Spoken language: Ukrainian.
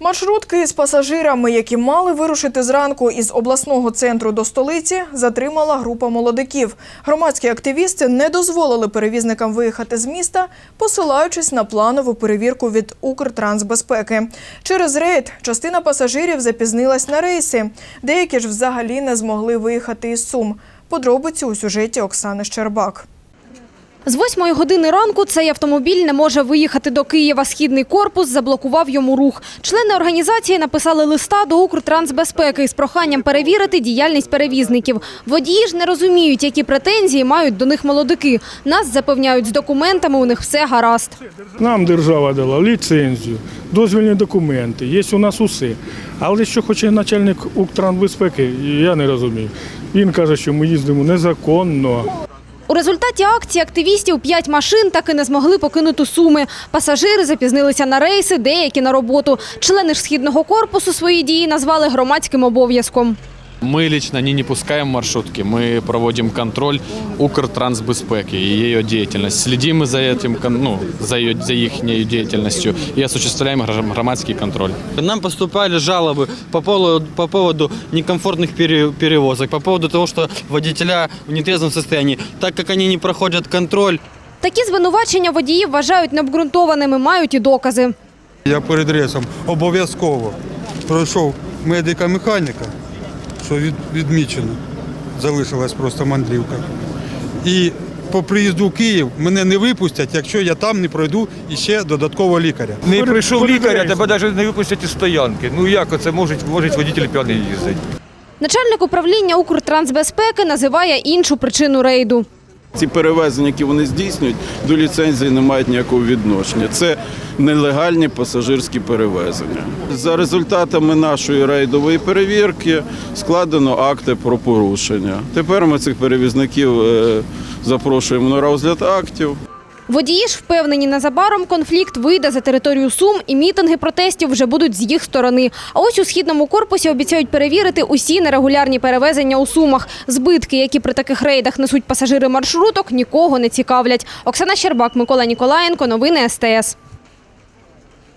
Маршрутки з пасажирами, які мали вирушити зранку із обласного центру до столиці, затримала група молодиків. Громадські активісти не дозволили перевізникам виїхати з міста, посилаючись на планову перевірку від Укртрансбезпеки. Через рейд частина пасажирів запізнилась на рейси. Деякі ж взагалі не змогли виїхати із Сум. Подробиці у сюжеті Оксани Щербак. З восьмої години ранку цей автомобіль не може виїхати до Києва. Східний корпус заблокував йому рух. Члени організації написали листа до Укртрансбезпеки із проханням перевірити діяльність перевізників. Водії ж не розуміють, які претензії мають до них молодики. Нас запевняють, з документами у них все гаразд. Нам держава дала ліцензію, дозвільні документи, є у нас усе. Але що хоче начальник Укртрансбезпеки, я не розумію. Він каже, що ми їздимо незаконно. У результаті акції активістів п'ять машин так і не змогли покинути Суми. Пасажири запізнилися на рейси, деякі на роботу. Члени ж східного корпусу свої дії назвали громадським обов'язком. Мы лично не, не пускаем маршрутки, мы проводим контроль Укртрансбезпеки и ее деятельность. Следим мы за этим, кон- ну, за, ее, за их деятельностью и осуществляем гра- громадский контроль. Нам поступали жалобы по поводу, по поводу некомфортных пере- перевозок, по поводу того, что водителя в нетрезвом состоянии, так как они не проходят контроль, Такі звинувачення водіїв вважають необґрунтованими, мають і докази. Я перед рейсом обов'язково пройшов медика-механіка, що від, відмічено, залишилась просто мандрівка. І по приїзду в Київ мене не випустять, якщо я там не пройду іще додатково лікаря. Не прийшов перед лікар, а рейсом. тебе навіть не випустять із стоянки. Ну як оце можуть, можуть водитель п'яний їздити? Начальник управління Укртрансбезпеки називає іншу причину рейду. Ці перевезення, які вони здійснюють, до ліцензії не мають ніякого відношення. Це нелегальні пасажирські перевезення. За результатами нашої рейдової перевірки складено акти про порушення. Тепер ми цих перевізників е, запрошуємо на розгляд актів. Водії ж впевнені, незабаром конфлікт вийде за територію Сум і мітинги протестів вже будуть з їх сторони. А ось у східному корпусі обіцяють перевірити усі нерегулярні перевезення у Сумах. Збитки, які при таких рейдах несуть пасажири маршруток, нікого не цікавлять. Оксана Щербак, Микола Ніколаєнко. Новини СТС.